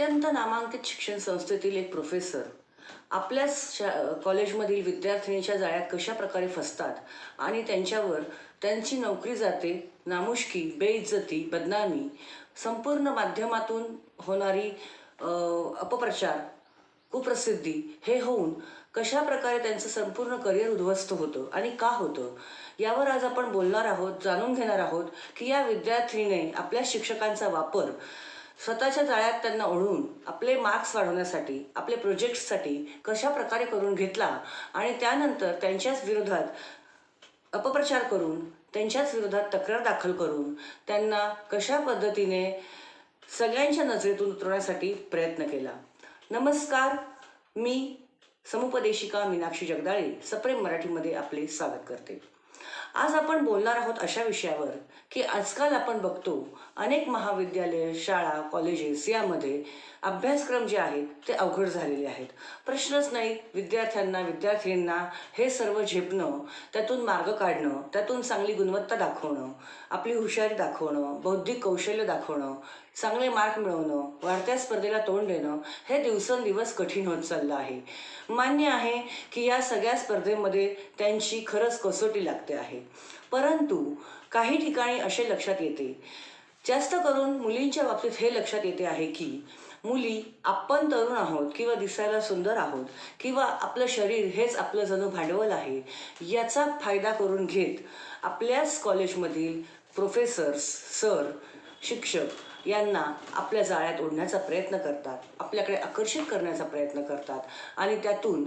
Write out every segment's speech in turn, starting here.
अत्यंत नामांकित शिक्षण संस्थेतील एक प्रोफेसर आपल्याच शा कॉलेजमधील विद्यार्थिनीच्या जाळ्यात कशा प्रकारे फसतात आणि त्यांच्यावर त्यांची नोकरी जाते नामुष्की बेइज्जती बदनामी संपूर्ण माध्यमातून होणारी अपप्रचार कुप्रसिद्धी हे होऊन कशा प्रकारे त्यांचं संपूर्ण करिअर उद्ध्वस्त होतं आणि का होतं? यावर आज आपण बोलणार आहोत जाणून घेणार आहोत की या विद्यार्थिनीने आपल्या शिक्षकांचा वापर स्वतःच्या जाळ्यात त्यांना ओढून आपले मार्क्स वाढवण्यासाठी आपले प्रोजेक्ट्ससाठी कशा प्रकारे करून घेतला आणि त्यानंतर त्यांच्याच विरोधात अपप्रचार करून त्यांच्याच विरोधात तक्रार दाखल करून त्यांना कशा पद्धतीने सगळ्यांच्या नजरेतून उतरवण्यासाठी प्रयत्न केला. नमस्कार मी समुपदेशिका मीनाक्षी जगदाळे सप्रेम मराठीमध्ये आपले स्वागत करते. आज आपण बोलणार आहोत अशा विषयावर की आजकाल आपण बघतो अनेक महाविद्यालय शाळा कॉलेजेस यामध्ये अभ्यासक्रम जे आहेत ते अवघड झालेले आहेत. प्रश्नच नाही विद्यार्थ्यांना विद्यार्थ्यांना हे सर्व झेपणं त्यातून मार्ग काढणं त्यातून चांगली गुणवत्ता दाखवणं आपली हुशारी दाखवणं बौद्धिक कौशल्य दाखवणं चांगले मार्क मिळवणं वाढत्या स्पर्धेला तोंड देणं हे दिवसेंदिवस कठीण होत चाललं आहे. मान्य आहे की या सगळ्या स्पर्धेमध्ये त्यांची खरंच कसोटी लागते आहे. परंतु काही ठिकाणी असे लक्षात येते. जास्त करून मुलींच्या बाबतीत हे लक्षात येते आहे की मुली आपण तरुण आहोत किंवा दिसायला सुंदर आहोत किंवा आपलं शरीर हेच आपलं जणू भांडवल आहे याचा फायदा करून घेत आपल्याच कॉलेजमधील प्रोफेसर्स सर शिक्षक यांना आपल्या जाळ्यात ओढण्याचा प्रयत्न करतात आपल्याकडे आकर्षित करण्याचा प्रयत्न करतात आणि त्यातून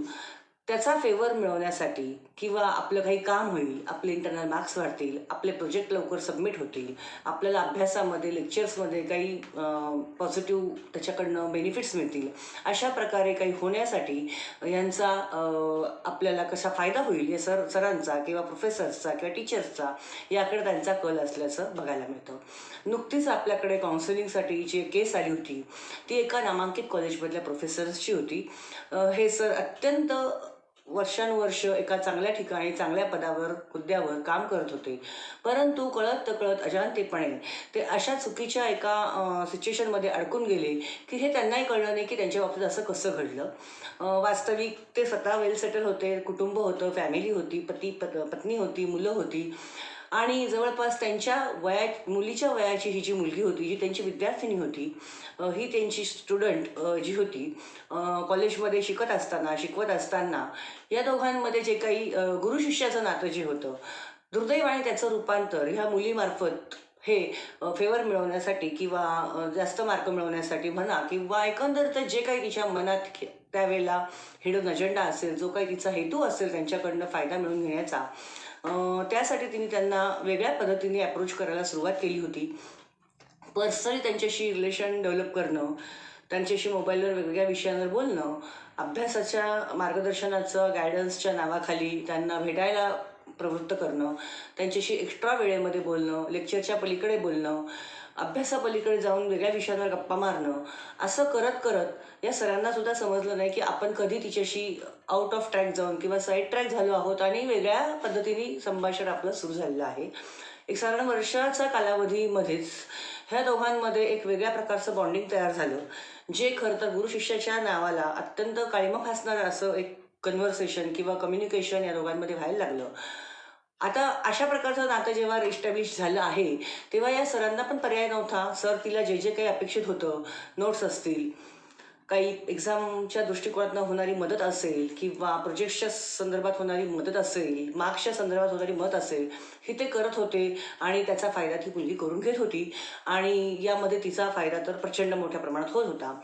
त्याचा फेवर मिळवण्यासाठी किंवा आपलं काही काम होईल आपले इंटरनल मार्क्स वाढतील आपले प्रोजेक्ट लवकर सबमिट होतील आपल्याला अभ्यासामध्ये लेक्चर्समध्ये काही पॉझिटिव्ह त्याच्याकडनं बेनिफिट्स मिळतील अशा प्रकारे काही होण्यासाठी यांचा आपल्याला कसा फायदा होईल या सर सरांचा किंवा प्रोफेसर्सचा किंवा टीचर्सचा याकडे त्यांचा कल असल्याचं बघायला मिळतं. नुकतीच आपल्याकडे काउन्सिलिंगसाठी जी केस आली होती ती एका नामांकित कॉलेजमधल्या प्रोफेसर्सची होती. हे सर अत्यंत वर्षानुवर्ष एका चांगल्या ठिकाणी चांगल्या पदावर हुद्द्यावर काम करत होते. परंतु कळत तकळत अजाणतेपणे ते अशा चुकीच्या एका सिच्युएशनमध्ये अडकून गेले की हे त्यांनाही कळलं नाही की त्यांच्या बाबतीत असं कसं घडलं. वास्तविक ते स्वतः वेल सेटल होते कुटुंब होतं फॅमिली होती पती पत पत्नी होती मुलं होती. आणि जवळपास त्यांच्या वया मुलीच्या वयाची ही जी मुलगी होती जी त्यांची विद्यार्थिनी होती ही त्यांची स्टुडंट जी होती कॉलेजमध्ये शिकत असताना शिकवत असताना या दोघांमध्ये जे काही गुरु शिष्याचं नातं जे होतं दुर्दैवाने त्याचं रूपांतर ह्या मुलीमार्फत हे फेवर मिळवण्यासाठी किंवा जास्त मार्क मिळवण्यासाठी म्हणा किंवा एकंदरीत जे काही तिच्या मनात त्यावेळेला हिडन अजेंडा असेल जो काही तिचा हेतू असेल त्यांच्याकडनं फायदा मिळवून घेण्याचा त्यासाठी तिने त्यांना वेगळ्या पद्धतीने अप्रोच करायला सुरुवात केली होती. पर्सनली त्यांच्याशी रिलेशन डेव्हलप करणं त्यांच्याशी मोबाईलवर वेगवेगळ्या विषयांवर बोलणं अभ्यासाच्या मार्गदर्शनाचं गायडन्सच्या नावाखाली त्यांना भेटायला प्रवृत्त करणं त्यांच्याशी एक्स्ट्रा वेळेमध्ये बोलणं लेक्चरच्या पलीकडे बोलणं अभ्यासापलीकडे जाऊन वेगळ्या विषयांवर गप्पा मारणं असं करत करत या सरांना सुद्धा समजलं नाही की आपण कधी तिच्याशी आउट ऑफ ट्रॅक जाऊन किंवा साईड ट्रॅक झालो आहोत आणि वेगळ्या पद्धतीने संभाषण आपलं सुरू झालेलं आहे. एक साधारण वर्षाच्या कालावधीमध्येच ह्या दोघांमध्ये एक वेगळ्या प्रकारचं बॉन्डिंग तयार झालं जे खरं तर गुरु शिष्याच्या नावाला अत्यंत काळीमा फासणारं असं एक कन्व्हर्सेशन किंवा कम्युनिकेशन या दोघांमध्ये व्हायला लागलं. आता अशा प्रकारचं नातं जेव्हा रिस्टॅब्लिश झालं आहे तेव्हा या सरांना पण पर्याय नव्हता. सर तिला जे जे काही अपेक्षित होतं नोट्स असतील काही एक्झामच्या दृष्टिकोनातून होणारी मदत असेल किंवा प्रोजेक्टच्या संदर्भात होणारी मदत असेल मार्क्सच्या संदर्भात होणारी मदत असेल हे ते करत होते आणि त्याचा फायदा ती मुलगी करून घेत होती. आणि यामध्ये तिचा फायदा तर प्रचंड मोठ्या प्रमाणात होत होता.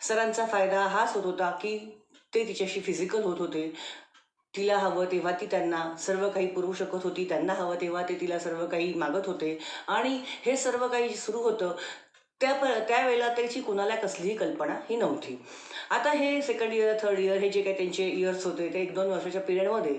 सरांचा फायदा हाच होत होता की ते तिच्याशी फिजिकल होत होते. तिला हवं तेव्हा ती त्यांना सर्व काही पुरवू शकत होती. त्यांना हवं तेव्हा ते तिला सर्व काही मागत होते. आणि हे सर्व काही सुरू होतं त्या प त्यावेळेला त्याची कुणाला कसलीही कल्पना ही नव्हती. आता हे सेकंड इयर थर्ड इयर हे जे काही त्यांचे इयर्स होते ते एक दोन वर्षाच्या पिरियडमध्ये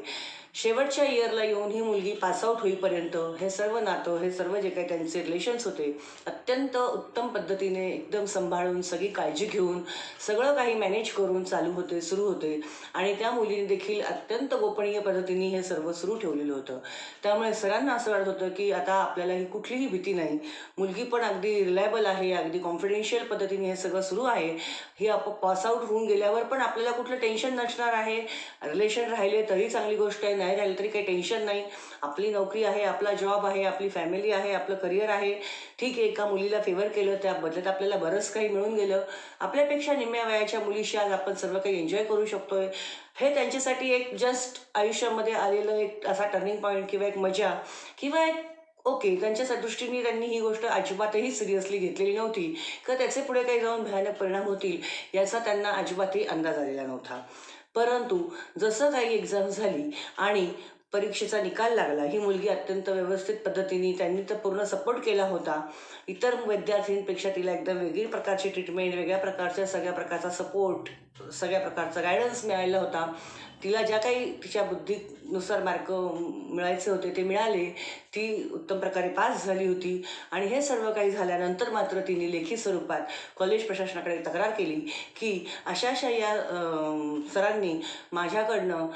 शेवटच्या इयरला येऊन ही मुलगी पासआउट होईपर्यंत हे सर्व नातं हे सर्व जे काही त्यांचे रिलेशन्स होते अत्यंत उत्तम पद्धतीने एकदम सांभाळून सगळी काळजी घेऊन सगळं काही मॅनेज करून चालू होते सुरू होते. आणि त्या मुलीने देखील अत्यंत गोपनीय पद्धतीने हे सर्व सुरू ठेवलेलं होतं. त्यामुळे सरांना असं वाटत होतं की आता आपल्याला ही कुठलीही भीती नाही. मुलगी पण अगदी रिलायबल आहे अगदी कॉन्फिडेन्शियल पद्धतीने हे सगळं सुरू आहे. हे आप पासआउट होऊन गेल्यावर पण आपल्याला कुठलं टेन्शन नसणार आहे. रिलेशन राहिले तरी चांगली गोष्ट आहे. नाही राहिलं तरी काही टेन्शन नाही. आपली नोकरी आहे आपला जॉब आहे आपली फॅमिली आहे आपलं करिअर आहे. ठीक आहे एका मुलीला फेवर केलं त्या बदल्यात आपल्याला बरंच काही मिळून गेलं. आपल्यापेक्षा निम्म्या वयाच्या मुलीशी आज आपण सर्व काही एन्जॉय करू शकतोय. हे त्यांच्यासाठी एक जस्ट आयुष्यामध्ये आलेलं एक असा टर्निंग पॉईंट किंवा एक मजा किंवा एक ओके त्यांच्या दृष्टीने त्यांनी ही गोष्ट अजिबातही सिरियसली घेतलेली नव्हती. किंवा त्याचे पुढे काही जाऊन भयानक परिणाम होतील याचा त्यांना अजिबातही अंदाज आलेला नव्हता. परंतु जसं काही एक्झाम झाली आणि परीक्षेचा निकाल लागला ही मुलगी अत्यंत व्यवस्थित पद्धतीने त्यांनी तर पूर्ण सपोर्ट केला होता. इतर विद्यार्थ्यांपेक्षा तिला एकदम वेगळी प्रकारची ट्रीटमेंट वेगळ्या प्रकारच्या सगळ्या प्रकारचा सपोर्ट सगळ्या प्रकारचा गायडन्स मिळाला होता. तिला ज्या काही तिच्या बुद्धीनुसार मार्क मिळायचे होते ते मिळाले ती उत्तम प्रकारे पास झाली होती. आणि हे सर्व काही झाल्यानंतर मात्र तिने लेखी स्वरूपात कॉलेज प्रशासनाकडे तक्रार केली की अशा अशा या सरांनी माझ्याकडनं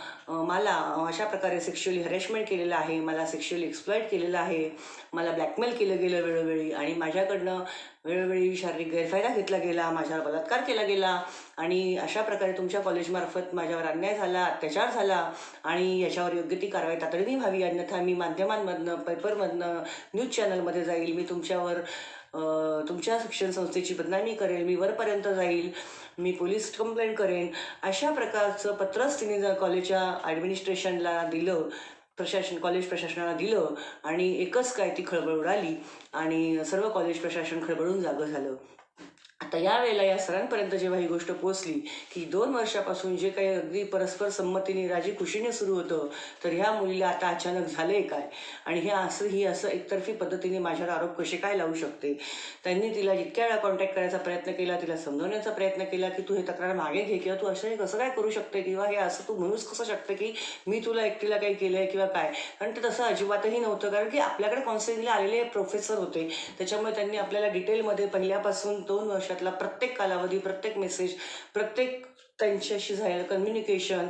मला अशा प्रकारे सेक्शुअली हरेसमेंट केलेलं आहे मला सेक्शुअली एक्सप्लॉइट केलेलं आहे मला ब्लॅकमेल केलं गेलं वेळोवेळी आणि माझ्याकडनं वेळोवेळी शारीरिक गैरफायदा घेतला गेला माझ्यावर बलात्कार केला गेला आणि अशा प्रकारे तुमच्या कॉलेजमार्फत माझ्यावर अन्याय झाला अत्याचार झाला आणि याच्यावर योग्य ती कारवाई तातडीने व्हावी. अन्यथा मी माध्यमांमधनं पेपरमधनं न्यूज चॅनलमध्ये जाईल. मी तुमच्यावर तुमच्या शिक्षण संस्थेची बदनामी करेल. मी वरपर्यंत जाईल. मी पोलीस कंप्लेंट करेन. अशा प्रकारचं पत्रच तिने जर कॉलेजच्या ॲडमिनिस्ट्रेशनला दिलं प्रशासन कॉलेज प्रशासनाला दिलं आणि एकच काय ती खळबळ उडाली आणि सर्व कॉलेज प्रशासन खळबळून जागं झालं. आता या वेळेला या सरांपर्यंत जेव्हा ही गोष्ट पोचली की दोन वर्षापासून जे काही अगदी परस्पर संमतीने राजी खुशीने सुरू होतं तर ह्या मुलीला आता अचानक झालंय काय? आणि हे असं ही असं एकतर्फी पद्धतीने माझ्यावर आरोप कसे काय लावू शकते? त्यांनी तिला जितक्या वेळा कॉन्टॅक्ट करायचा प्रयत्न केला तिला समजवण्याचा प्रयत्न केला की तू हे तक्रार मागे घे किंवा तू असं हे कसं काय करू शकते किंवा हे असं तू म्हणूच कसं शकते की मी तुला एकटीला काही केलं आहे किंवा काय? कारण ते तसं अजिबातही नव्हतं कारण की आपल्याकडे कॉन्सिलिंगला आलेले प्रोफेसर होते. त्याच्यामुळे त्यांनी आपल्याला डिटेलमध्ये पहिल्यापासून दोन वर्षातला प्रत्येक कालावधी प्रत्येक मेसेज प्रत्येक त्यांच्याशी झालेलं कम्युनिकेशन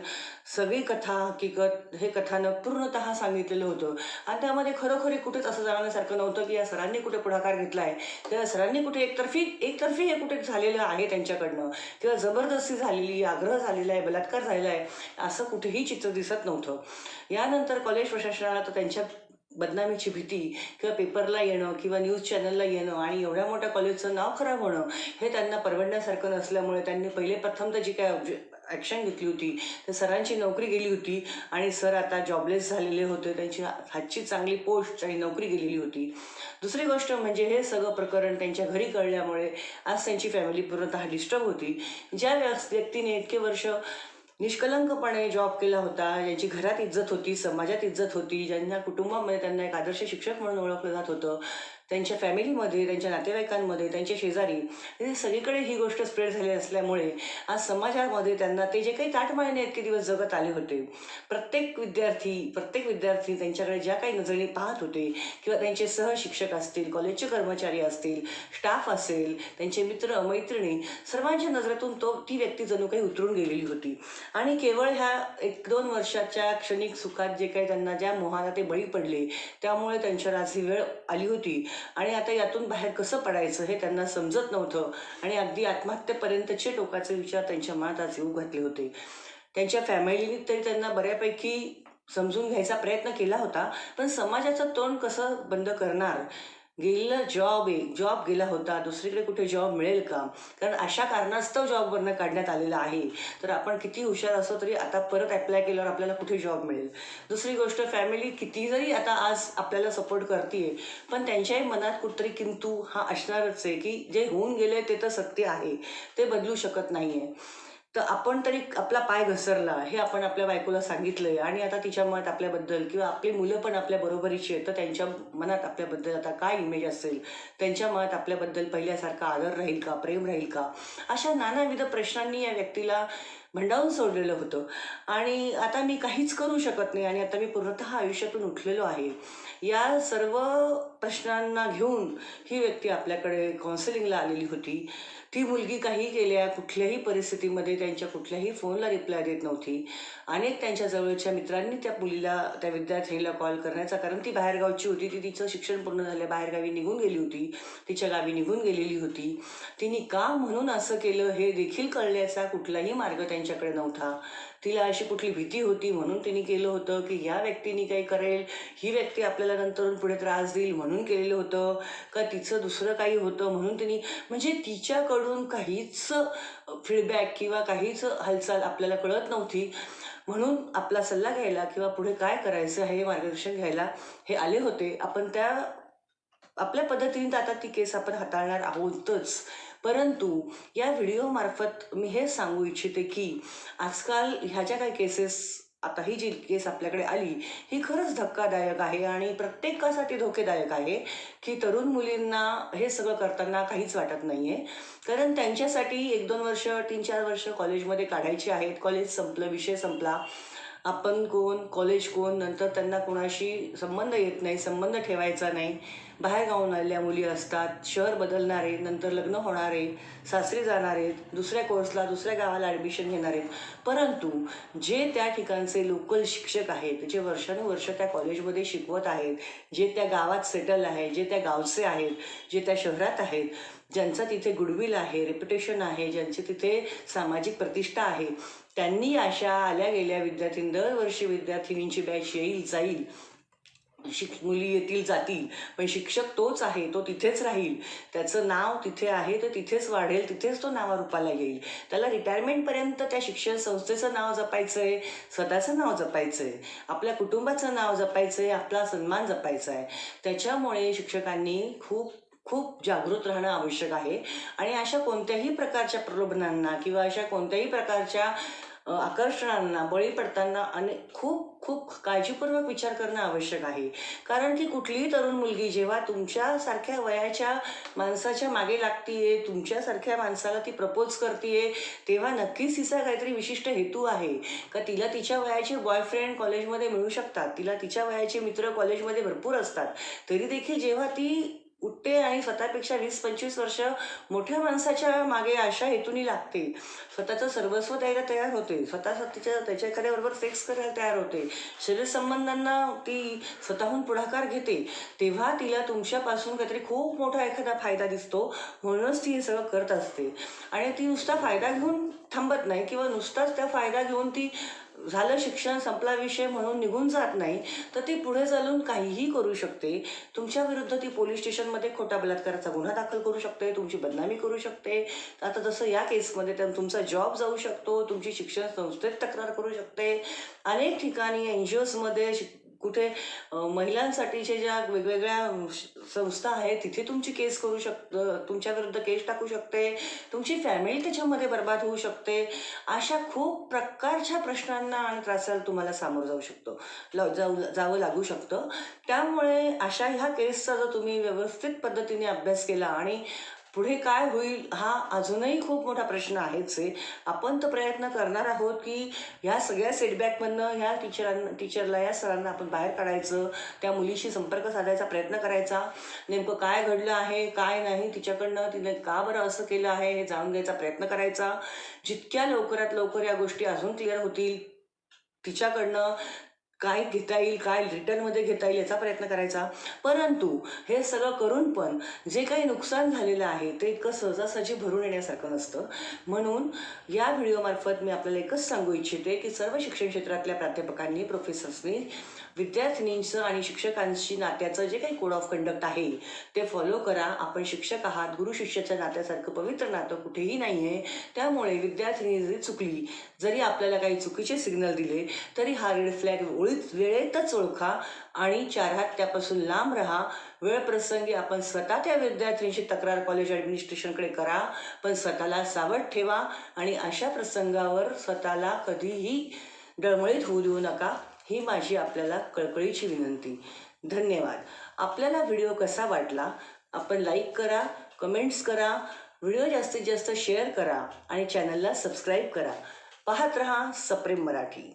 सगळी कथा हकीकत हे कथानं पूर्णतः सांगितलेलं होतं. आणि त्यामध्ये खरोखरी कुठेच असं जाणवण्यासारखं नव्हतं की या सरांनी कुठे पुढाकार घेतला आहे किंवा सरांनी कुठे एकतर्फी एकतर्फी हे कुठे झालेलं आहे त्यांच्याकडनं. किंवा जबरदस्ती झालेली आग्रह झालेला आहे बलात्कार झालेला आहे असं कुठेही चित्र दिसत नव्हतं. यानंतर कॉलेज प्रशासनाला तर त्यांच्या बदनामीची भीती किंवा पेपरला येणं किंवा न्यूज चॅनलला येणं आणि एवढ्या मोठ्या कॉलेजचं नाव खराब होणं हे त्यांना परवडण्यासारखं नसल्यामुळे त्यांनी पहिले प्रथम तर जी काय ॲक्शन घेतली होती तर सरांची नोकरी गेली होती आणि सर आता जॉबलेस झालेले होते. त्यांची हातची चांगली पोस्ट आणि नोकरी गेलेली होती. दुसरी गोष्ट म्हणजे हे सगळं प्रकरण त्यांच्या घरी कळल्यामुळे आज त्यांची फॅमिली पूर्णतः डिस्टर्ब होती. ज्या व्यक्तीने इतके वर्ष निष्कलंकपणे जॉब केला होता ज्यांची घरात इज्जत होती समाजात इज्जत होती ज्यांना कुटुंबामध्ये त्यांना एक आदर्श शिक्षक म्हणून ओळखलं जात होतं. त्यांच्या फॅमिलीमध्ये त्यांच्या नातेवाईकांमध्ये त्यांच्या शेजारी सगळीकडे ही गोष्ट स्प्रेड झाली असल्यामुळे आज समाजामध्ये त्यांना ते जे काही ताटमाळ्याने इतके दिवस जगत आले होते प्रत्येक विद्यार्थी प्रत्येक विद्यार्थी त्यांच्याकडे ज्या काही नजरेने पाहत होते किंवा त्यांचे सहशिक्षक असतील कॉलेजचे कर्मचारी असतील स्टाफ असेल त्यांचे मित्र मैत्रिणी सर्वांच्या नजरेतून तो ती व्यक्ती जणू काही उतरून गेलेली होती. आणि केवळ ह्या एक दोन वर्षाच्या क्षणिक सुखात जे काही त्यांना ज्या मोहाला ते बळी पडले त्यामुळे त्यांच्यावर आज ही वेळ आली होती. आणि आता यातून बाहेर कसं पडायचं हे त्यांना समजत नव्हतं. आणि अगदी आत्महत्येपर्यंतचे टोकाचे विचार त्यांच्या मनात आज येऊ घातले होते. त्यांच्या फॅमिलीने तरी त्यांना बऱ्यापैकी समजून घ्यायचा प्रयत्न केला होता पण समाजाचं तोंड कसं बंद करणार? गेलेला जॉब आहे. जॉब गेला होता. दुसरीकडे कुठे जॉब मिळेल का? कारण अशा कारणास्तव जॉबवरनं काढण्यात आलेला आहे. तर आपण किती हुशार असो तरी आता परत अप्लाय केल्यावर आपल्याला कुठे जॉब मिळेल? दुसरी गोष्ट फॅमिली किती जरी आता आज आपल्याला सपोर्ट करते पण त्यांच्याही मनात कुठतरी किंतु हा असणारच आहे की जे होऊन गेले ते तर सत्य आहे. ते बदलू शकत नाही आहे तर आपण तरी आपला पाय घसरला हे आपण आपल्या बायकोला सांगितलंय आणि आता तिच्या मनात आपल्याबद्दल किंवा आपली मुलं पण आपल्या बरोबरीची आहेत तर त्यांच्या मनात आपल्याबद्दल आता काय इमेज असेल? त्यांच्या मनात आपल्याबद्दल पहिल्यासारखा आदर राहील का? प्रेम राहील का? अशा नानाविध प्रश्नांनी या व्यक्तीला भंडावून सोडलेलं होतं. आणि आता मी काहीच करू शकत नाही आणि आता मी पूर्णतः आयुष्यातून उठलेलो आहे. या सर्व प्रश्नांना घेऊन ही व्यक्ती आपल्याकडे काउन्सिलिंगला आलेली होती. ती मुलगी काही गेल्या कुठल्याही परिस्थितीमध्ये त्यांच्या कुठल्याही फोनला रिप्लाय देत नव्हती. अनेक त्यांच्या जवळच्या मित्रांनी त्या मुलीला त्या विद्यार्थिनीला कॉल करण्याचा कारण ती बाहेरगावची होती ती तिचं शिक्षण पूर्ण झालं बाहेरगावी निघून गेली होती तिच्या गावी निघून गेलेली होती. तिने का म्हणून असं केलं हे देखील कळल्याचा कुठलाही मार्ग त्यांच्याकडे नव्हता. तिला अशी कुठली भीती होती म्हणून तिने केलं होतं की ह्या व्यक्तीने काही करेल? ही व्यक्ती आपल्याला नंतर पुढे त्रास देईल म्हणून केलेलं होतं. का तिचं दुसरं काही होतं म्हणून तिने म्हणजे तिच्याकडून काहीच फीडबॅक किंवा काहीच हालचाल आपल्याला कळत नव्हती. म्हणून आपला सल्ला घ्यायला किंवा पुढे काय करायचं हे मार्गदर्शन घ्यायला हे आले होते. आपण त्या आपल्या पद्धतीने तर आता ती केस आपण हाताळणार आहोतच. परंतु या व्हिडिओमार्फत मी हे सांगू इच्छिते की आजकाल ह्या ज्या काही केसेस आता ही जी केस आपल्याकडे आली ही खरंच धक्कादायक आहे आणि प्रत्येकासाठी धोकेदायक आहे की तरुण मुलींना हे सगळं करताना काहीच वाटत नाही आहे कारण त्यांच्यासाठी एक दोन वर्ष तीन चार वर्ष कॉलेजमध्ये काढायची आहेत. कॉलेज संपलं विषय संपला. आपण कोण कॉलेज कोण नंतर त्यांना कोणाशी संबंध येत नाही संबंध ठेवायचा नाही. बाहेरगावून आलेल्या मुली असतात शहर बदलणारे नंतर लग्न होणारे सासरी जाणारे दुसऱ्या कोर्सला दुसऱ्या गावाला ॲडमिशन घेणारे. परंतु जे त्या ठिकाणचे लोकल शिक्षक आहेत जे वर्षानुवर्ष त्या कॉलेजमध्ये शिकवत आहेत जे त्या गावात सेटल आहे जे त्या गावचे आहेत जे त्या शहरात आहेत ज्यांचा तिथे गुडविल आहे रेप्युटेशन आहे ज्यांची तिथे सामाजिक प्रतिष्ठा आहे त्यांनी अशा आल्या गेल्या विद्यार्थी दरवर्षी विद्यार्थिनींची बॅच येईल जाईल. शिक मुली येतील जातील. पण शिक्षक तोच आहे तो तिथेच राहील. त्याचं नाव तिथे आहे तर तिथेच वाढेल तिथेच तो नावारूपाला येईल. त्याला रिटायरमेंटपर्यंत त्या शिक्षण संस्थेचं नाव जपायचं आहे स्वतःचं नाव जपायचं आहे आपल्या कुटुंबाचं नाव जपायचं आहे आपला सन्मान जपायचा आहे त्याच्यामुळे शिक्षकांनी खूप खूप जागृत राहणं आवश्यक आहे. आणि अशा कोणत्याही प्रकारच्या प्रलोभनांना किंवा अशा कोणत्याही प्रकारच्या आकर्षणांना बळी पडताना अनेक खूप खूप काळजीपूर्वक विचार करणं आवश्यक आहे. कारण की कुठलीही तरुण मुलगी जेव्हा तुमच्यासारख्या वयाच्या माणसाच्या मागे लागतीये तुमच्यासारख्या माणसाला ती प्रपोज करतीये तेव्हा नक्कीच तिचा काहीतरी विशिष्ट हेतू आहे. का तिला तिच्या वयाचे बॉयफ्रेंड कॉलेजमध्ये मिळू शकतात तिला तिच्या वयाचे मित्र कॉलेजमध्ये भरपूर असतात. तरी देखील जेव्हा ती उठते आणि स्वतःपेक्षा वीस पंचवीस वर्ष मोठ्या माणसाच्या मागे अशा हेतूनी लागते. स्वतःचं सर्वस्व द्यायला तयार होते. स्वतः तिच्या त्याच्या एखाद्याबरोबर सेक्स करायला तयार होते. शरीर संबंधांना ती स्वतःहून पुढाकार घेते. तेव्हा तिला तुमच्यापासून काहीतरी खूप मोठा एखादा फायदा दिसतो. म्हणूनच ती हे सगळं करत असते. आणि ती नुसता फायदा घेऊन थांबत नाही किंवा नुसताच त्या फायदा घेऊन ती झालं शिक्षण संपला विषय म्हणून निघून जात नाही तर ती पुढे चालून काहीही करू शकते. तुमच्या विरुद्ध ती पोलीस स्टेशनमध्ये खोटा बलात्काराचा गुन्हा दाखल करू शकते तुमची बदनामी करू शकते. आता जसं या केसमध्ये तर तुमचा जॉब जाऊ शकतो तुमची शिक्षण संस्थेत तक्रार करू शकते. अनेक ठिकाणी एन जी ओजमध्ये कुठे महिलांसाठीच्या ज्या वेगवेगळ्या संस्था आहेत तिथे तुमची केस करू शक तुमच्या विरुद्ध केस टाकू शकते तुमची फॅमिली त्याच्यामध्ये बर्बाद होऊ शकते अशा खूप प्रकारच्या प्रश्नांना आणि त्रासाला तुम्हाला सामोरं जाऊ शकतो ल जाऊ जावं लागू शकतं. त्यामुळे अशा ह्या केसचा जर तुम्ही व्यवस्थित पद्धतीने अभ्यास केला आणि पुढे काय होईल हा अजूनही खूप मोठा प्रश्न आहेच आहे. आपण तर प्रयत्न करणार आहोत की ह्या सगळ्या सेटबॅकमधनं ह्या टीचरांना टीचरला या सरांना आपण बाहेर काढायचं त्या मुलीशी संपर्क साधायचा प्रयत्न करायचा. नेमकं काय घडलं आहे काय नाही तिच्याकडनं तिने का बरं असं केलं आहे हे जाणून घ्यायचा प्रयत्न करायचा. जितक्या लवकरात लवकर या गोष्टी अजून क्लिअर होतील तिच्याकडनं काय घेता येईल काय रिटर्नमध्ये घेता येईल याचा प्रयत्न करायचा. परंतु हे सगळं करून पण जे काही नुकसान झालेलं आहे ते इतकं सहजासहजी भरून येण्यासारखं नसतं. म्हणून या व्हिडिओमार्फत मी आपल्याला एकच सांगू इच्छिते की सर्व शिक्षण क्षेत्रातल्या प्राध्यापकांनी प्रोफेसर्सनी विद्यार्थिनींचं आणि शिक्षकांशी नात्याचं जे काही कोड ऑफ कंडक्ट आहे ते फॉलो करा. आपण शिक्षक आहात गुरु शिष्याच्या नात्यासारखं पवित्र नातं कुठेही नाही आहे त्यामुळे विद्यार्थिनी जरी चुकली जरी आपल्याला काही चुकीचे सिग्नल दिले तरी हा रेड फ्लॅग मुळीच वेळेतच ओळखा आणि चार हात त्यापासून लांब राहा. वेळ प्रसंगी आपण स्वतः त्या विद्यार्थ्यांची तक्रार कॉलेज ॲडमिनिस्ट्रेशनकडे करा पण स्वतःला सावध ठेवा आणि अशा प्रसंगावर स्वतःला कधीही डळमळीत होऊ देऊ नका ही माझी आपल्याला कळकळीची विनंती. धन्यवाद. आपल्याला व्हिडिओ कसा वाटला? आपण लाईक करा कमेंट्स करा व्हिडिओ जास्तीत जास्त शेअर करा आणि चॅनलला सबस्क्राईब करा. पाहत रहा सप्रेम मराठी.